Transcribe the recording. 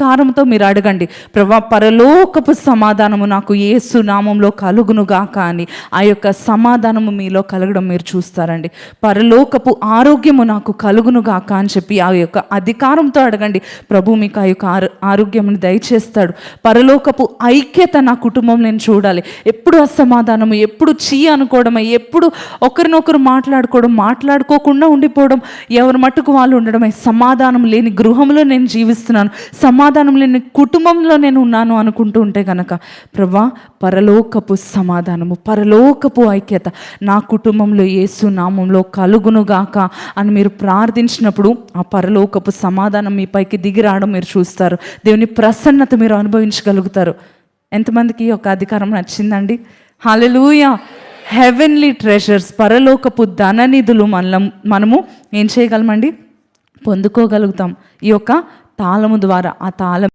అధికారంతో మీరు అడగండి. ప్రభా పరలోకపు సమాధానము నాకు ఏసు నామంలో కలుగునుగా కానీ అని. ఆ యొక్క సమాధానము మీలో కలగడం మీరు చూస్తారండి. పరలోకపు ఆరోగ్యము నాకు కలుగును గాక అని చెప్పి ఆ యొక్క అధికారంతో అడగండి. ప్రభు మీకు ఆ యొక్క ఆరో ఆరోగ్యమును దయచేస్తాడు. పరలోకపు ఐక్యత నా కుటుంబం నేను చూడాలి. ఎప్పుడు అసమాధానము ఎప్పుడు చీ అనుకోవడమే ఎప్పుడు ఒకరినొకరు మాట్లాడుకోవడం మాట్లాడుకోకుండా ఉండిపోవడం ఎవరి మట్టుకు వాళ్ళు ఉండడమే. సమాధానం లేని గృహంలో నేను జీవిస్తున్నాను. సమాధానం సమాధానం లేని కుటుంబంలో నేను ఉన్నాను అనుకుంటూ ఉంటే కనుక ప్రభా పరలోకపు సమాధానము పరలోకపు ఐక్యత నా కుటుంబంలో యేసు నామంలో కలుగునుగాక అని మీరు ప్రార్థించినప్పుడు ఆ పరలోకపు సమాధానం మీ పైకి దిగిరావడం మీరు చూస్తారు. దేవుని ప్రసన్నత మీరు అనుభవించగలుగుతారు. ఎంతమందికి ఈ యొక్క అధికారం నచ్చిందండి? హల్లెలూయా! హెవెన్లీ ట్రెషర్స్ పరలోకపు ధననిధులు మనం మనము ఏం చేయగలమండి? పొందుకోగలుగుతాం. ఈ యొక్క తాళము ద్వారా ఆ తాళం